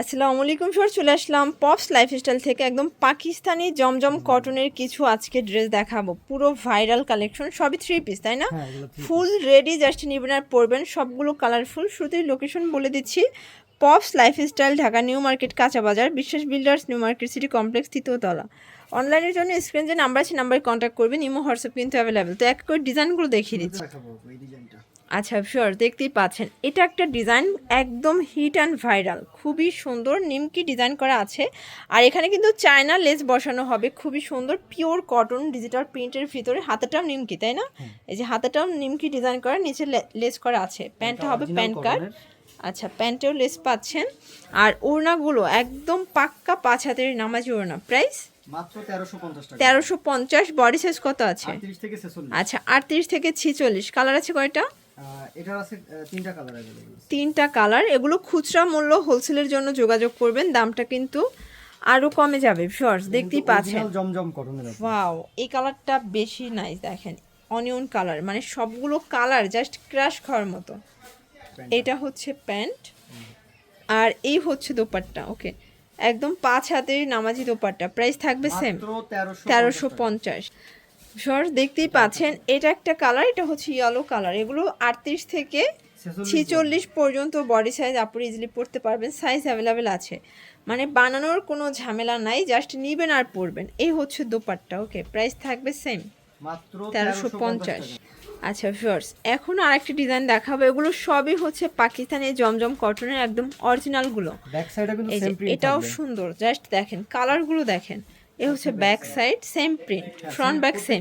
আসসালামু আলাইকুম সর চলে আসলাম পপস লাইফস্টাইল থেকে একদম পাকিস্তানি জমজম কটনের কিছু আজকে ড্রেস দেখাবো। পুরো ভাইরাল কালেকশন সবই থ্রি পিস তাই না? ফুল রেডি জাস্ট নিবেন আর পরবেন সবগুলো কালারফুল শুধুই লোকেশন বলে দিচ্ছি Pops lifestyle Dhaka new market Kacha Bazar Biswas builders new market city complex তৃতীয়তলা অনলাইনের জন্য স্ক্রিন যে নাম্বার আছে নাম্বারে কন্ট্যাক্ট করবেন। ইমো হোয়াটসঅ্যাপ কিন্তু অ্যাভেলেবেল তো এক করে ডিজাইনগুলো দেখিয়ে দিচ্ছি। আচ্ছা শিওর দেখতেই পাচ্ছেন। এটা একটা ডিজাইন একদম হিট অ্যান্ড ভাইরাল খুবই সুন্দর নিমকি ডিজাইন করা আছে। আর এখানে কিন্তু চায়না লেস বসানো হবে। খুবই সুন্দর পিওর কটন ডিজিটাল প্রিন্টের ভিতরে। হাতাটাও নিমকি তাই না? এই যে হাতাটাও নিমকি ডিজাইন করা নিচে লেস করা আছে। প্যান্টটা হবে প্যান্ট কার্ড। আচ্ছা প্যান্টেও লেস পাচ্ছেন। আর ওড়নাগুলো একদম পাক্কা পাঁচ হাতের নামাজি ওড়না। প্রাইস তেরোশো পঞ্চাশ বডি সাইজ কত আছে? আচ্ছা আটত্রিশ থেকে ছিচল্লিশ। কালার আছে কয়টা? তিনটা কালার এগুলো খুচরা মূল্য হোলসেলের জন্য যোগাযোগ করবেন। দামটা কিন্তু আরও কমে যাবে শর্টস দেখতেই পাচ্ছেন। জমজম ওয়াও এই কালারটা বেশি নাইস দেখেন। অনিয়ন কালার মানে সবগুলো কালার জাস্ট ক্রাশ খাওয়ার মতো। এটা হচ্ছে প্যান্ট। আর এই হচ্ছে দোপাট্টা ওকে। একদম পাঁচ হাতের নামাজি দোপাট্টা। প্রাইস থাকবে সেম তেরোশো পঞ্চাশ। শর্টস দেখতেই পাচ্ছেন এটা একটা কালার এটা হচ্ছে ইয়েলো কালার এগুলো আটত্রিশ থেকে ছিচল্লিশ পর্যন্ত। বডি সাইজ আপনি ইজিলি পড়তে পারবেন সাইজ অ্যাভেলেবেল আছে। মানে বানানোর কোনো ঝামেলা নাই জাস্ট নিবেন আর পরবেন। এই হচ্ছে দোপাট্টা ওকে। প্রাইস থাকবে সেম তেরোশো পঞ্চাশ আচ্ছা ফিওর্স এখন আরেকটি ডিজাইন দেখাবো। এগুলো সবই হচ্ছে পাকিস্তানি জমজম কটনের একদম অরিজিনালগুলো ব্যাক সাইডে কিন্তু সেম প্রিন্ট এটাও সুন্দর। জাস্ট দেখেন কালারগুলো দেখেন। এ হচ্ছে back side same print front back same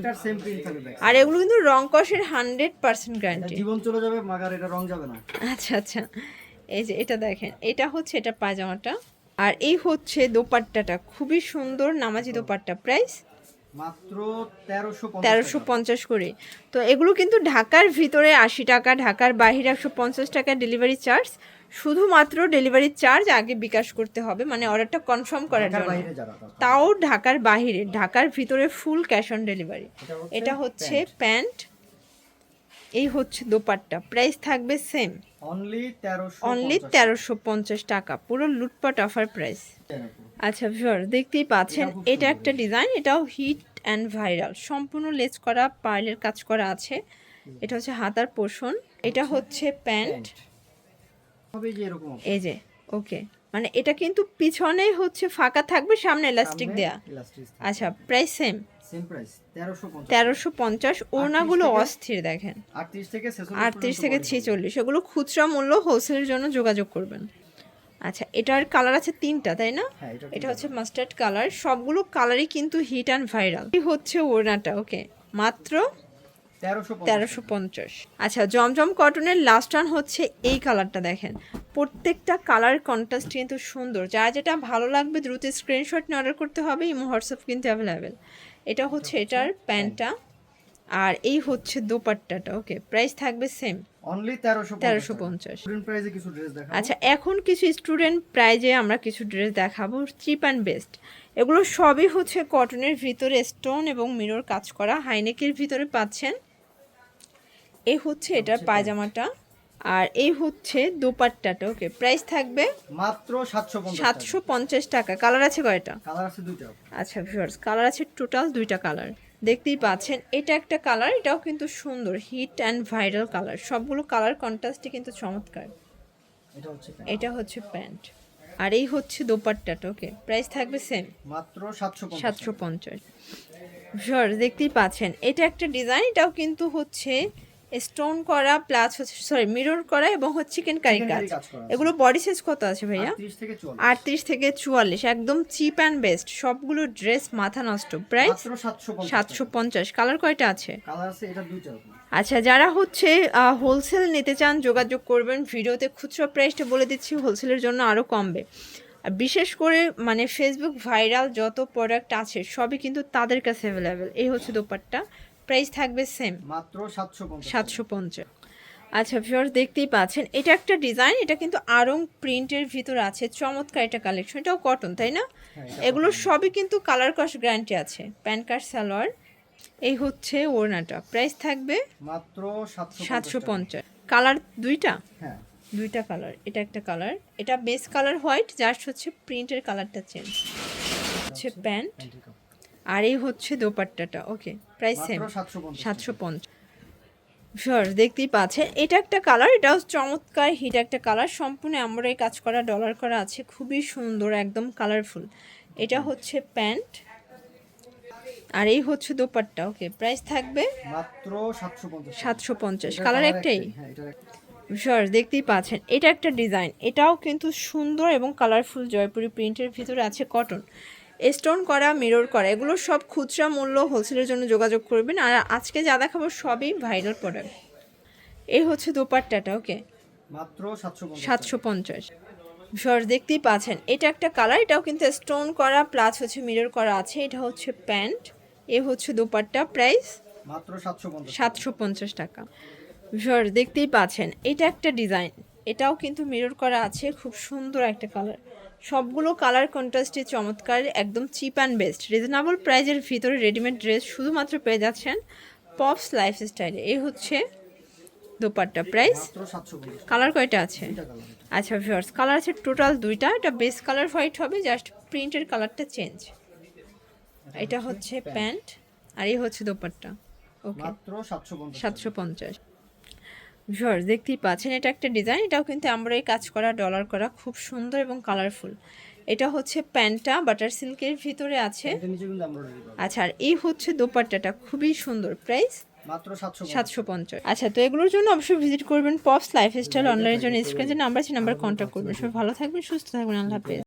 আর এগুলো কিন্তু রং কষের হান্ড্রেড পার্সেন্ট। গ্যারান্টি জীবন চলে যাবে মাগার এটা রং যাবে না। আচ্ছা আচ্ছা। এই যে এটা দেখেন এটা হচ্ছে এটা পাজামাটা আর এই হচ্ছে দোপাট্টাটা। খুবই সুন্দর নামাজি দোপাট্টা। প্রাইস তেরোশো পঞ্চাশ করে। তো এগুলো কিন্তু ঢাকার ভিতরে আশি টাকা ঢাকার বাহিরে একশো পঞ্চাশ টাকা ডেলিভারি চার্জ শুধুমাত্র ডেলিভারি চার্জ আগে বিকাশ করতে হবে মানে অর্ডারটা কনফার্ম করার জন্য। তাও ঢাকার বাহিরে ঢাকার ভিতরে ফুল ক্যাশ অন ডেলিভারি এটা হচ্ছে প্যান্ট এই হচ্ছে দোপাট্টা। প্রাইস থাকবে সেম অনলি তেরোশো পঞ্চাশ টাকা। পুরো লুটপাট অফার প্রাইস আচ্ছা ভিউয়ার দেখতেই পাচ্ছেন এটা একটা ডিজাইন এটাও হিট অ্যান্ড ভাইরাল সম্পূর্ণ লেস করা পার্লের কাজ করা আছে। এটা হচ্ছে হাতার পোষণ এটা হচ্ছে প্যান্ট। হবে যে এরকম। এই যে ওকে। মানে এটা কিন্তু পিছনে হচ্ছে ফাঁকা থাকবে সামনে এলাস্টিক দেয়া। আচ্ছা প্রাইস সেম সেম প্রাইস তেরোশো পঞ্চাশ। তেরোশো পঞ্চাশ ওড়নাগুলো অস্থির দেখেন। আটত্রিশ থেকে ছেচল্লিশ আটত্রিশ পর্যন্ত থেকে body ছেচল্লিশ এগুলো খুচরা মূল্য হোলসেলের জন্য যোগাযোগ করবেন। আচ্ছা এটার কালার আছে তিনটা তাই না? হ্যাঁ, এটা হচ্ছে মাস্টার্ড কালার সবগুলো কালারই কিন্তু হিট অ্যান্ড ভাইরাল এই হচ্ছে ওড়নাটা ওকে মাত্র তেরোশো পঞ্চাশ। আচ্ছা জমজম কটনের লাস্ট ওয়ান হচ্ছে এই কালারটা দেখেন। প্রত্যেকটা কালার কন্ট্রাস্ট কিন্তু সুন্দর। যার যেটা ভালো লাগবে দ্রুত স্ক্রিনশট নিয়ে অর্ডার করতে হবে ইমো হোয়াটসঅ্যাপ কিন্তু অ্যাভেলেবেল এটা হচ্ছে এটার প্যান্টটা আর এই হচ্ছে দোপাট্টাটা ওকে? প্রাইস থাকবে সেম অনলি তেরোশো পঞ্চাশ। স্টুডেন্ট প্রাইসে কিছু ড্রেস দেখা আচ্ছা এখন কিছু স্টুডেন্ট প্রাইজে আমরা কিছু ড্রেস দেখাবো চিপ অ্যান্ড বেস্ট এগুলো সবই হচ্ছে কটনের ভিতরে স্টোন এবং মিরর কাজ করা। হাইনেকের ভিতরে পাচ্ছেন। এই হচ্ছে এটার পায়জামাটা। আর এই হচ্ছে দোপাট্টাটা ওকে প্রাইস থাকবে মাত্র সাতশো পঞ্চাশ টাকা। কালার আছে কয়টা? কালার আছে দুইটা। আচ্ছা ভিউয়ার্স কালার আছে টোটাল দুইটা কালার। দেখতেই পাচ্ছেন এটা একটা কালার এটাও কিন্তু সুন্দর হিট অ্যান্ড ভাইরাল কালার। সবগুলো কালার কন্ট্রাস্টে কিন্তু চমৎকার। এটা হচ্ছে প্যান্ট। আর এই হচ্ছে দোপাট্টাটা ওকে প্রাইস থাকবে সেম মাত্র সাতশো পঞ্চাশ সর দেখতেই পাচ্ছেন এটা একটা ডিজাইন এটাও কিন্তু হচ্ছে স্টোন করা প্লাস হচ্ছে সরি মিরর করা এবং হচ্ছে চিকেন কারি কাজ। এগুলো বডি সাইজ কত আছে ভাইয়া? আটত্রিশ থেকে চুয়াল্লিশ। একদম চিপ অ্যান্ড বেস্ট সবগুলো ড্রেস মাথা নষ্ট। প্রাইস সাতশো পঞ্চাশ কালার কয়টা আছে? কালার আছে এটা দুইটা রকম। আচ্ছা যারা হচ্ছে হোলসেল নিতে চান যোগাযোগ করবেন। ভিডিওতে খুচরো প্রাইসটা বলে দিচ্ছি হোলসেলের জন্য আরও কমবে। আর বিশেষ করে মানে ফেসবুক ভাইরাল যত প্রোডাক্ট আছে সবই কিন্তু তাদের কাছে অ্যাভেলেবেল এই হচ্ছে দোপাট্টা। প্রাইস থাকবে সেম মাত্র সাতশো পঞ্চাশ আচ্ছা ভিউয়ার্স দেখতেই পাচ্ছেন এটা একটা ডিজাইন এটা কিন্তু আরং প্রিন্টের ভিতর আছে চমৎকার এটা কালেকশন এটাও কটন তাই না? হ্যাঁ, এগুলো সবই কিন্তু কালার কস্ট গ্যারান্টি আছে প্যান কার্ড সালোয়ার এই হচ্ছে ওড়নাটা। প্রাইস থাকবে মাত্র সাতশো পঞ্চাশ কালার দুইটা? হ্যাঁ। দুইটা কালার এটা একটা কালার এটা বেস কালার হোয়াইট জাস্ট হচ্ছে প্রিন্টের কালারটা চেঞ্জ হচ্ছে প্যান্ট আর এই হচ্ছে দোপাট্টাটা। ওকে প্রাইস সেম সাতশো পঞ্চাশ। শিওর দেখতেই পাচ্ছেন। এটা একটা কালার এটাও চমৎকার হিট একটা কালার সম্পূর্ণ আমরাই কাজ করা ডলার করা আছে। খুবই সুন্দর একদম কালারফুল এটা হচ্ছে প্যান্ট। আর এই হচ্ছে দোপাট্টা। ওকে প্রাইস থাকবে মাত্র সাতশো পঞ্চাশ। কালার একটাই? হ্যাঁ শিওর দেখতেই পাচ্ছেন। এটা একটা ডিজাইন এটাও কিন্তু সুন্দর এবং কালারফুল জয়পুরি প্রিন্টের ভিতরে আছে কটন স্টোন করা মিরর করা এগুলো সব খুচরা মূল্য হোলসেলের জন্য যোগাযোগ করবেন। আর আজকে যা দেখাবো সবই ভাইরাল প্রোডাক্ট এই হচ্ছে দোপাট্টাটা ওকে? মাত্র সাতশো পঞ্চাশ। সর দেখতেই পাচ্ছেন এটা একটা কালার এটাও কিন্তু স্টোন করা প্লাস হচ্ছে মিরর করা আছে এটা হচ্ছে প্যান্ট এ হচ্ছে দোপাট্টা প্রাইস মাত্র সাতশো পঞ্চাশ। সাতশো পঞ্চাশ টাকা। সর দেখতেই পাচ্ছেন এটা একটা ডিজাইন এটাও কিন্তু মিরর করা আছে খুব সুন্দর একটা কালার সবগুলো কালার কন্ট্রাস্টে চমৎকার একদম চিপ অ্যান্ড বেস্ট রিজনেবল প্রাইজের ভিতরে রেডিমেড ড্রেস শুধুমাত্র পেয়ে যাচ্ছেন পপস লাইফ স্টাইলে এই হচ্ছে দোপাট্টা প্রাইস কালার কয়টা আছে? আচ্ছা ভিউয়ার্স কালার আছে টোটাল দুইটা। এটা বেস কালার হোয়াইট হবে জাস্ট প্রিন্টের কালারটা চেঞ্জ এটা হচ্ছে প্যান্ট আর এই হচ্ছে দোপাট্টা। ওকে সাতশো পঞ্চাশ। ভিউয়ার্স দেখতেই পাচ্ছেন এটা একটা ডিজাইন এটাও কিন্তু আমরা এই কাজ করা ডলার করা খুব সুন্দর এবং কালারফুল এটা হচ্ছে প্যান্টটা বাটার সিল্কের ভিতরে আছে। আচ্ছা আর এই হচ্ছে দোপাট্টাটা খুবই সুন্দর প্রাইস সাতশো পঞ্চাশ। আচ্ছা তো এগুলোর জন্য অবশ্যই ভিজিট করবেন পপস লাইফস্টাইল অনলাইনের জন্য। স্ক্রিনে নাম্বার আছে নাম্বার কন্ট্যাক্ট করবেন। সবাই ভালো থাকবেন সুস্থ থাকবেন আল্লাহ হাফেজ।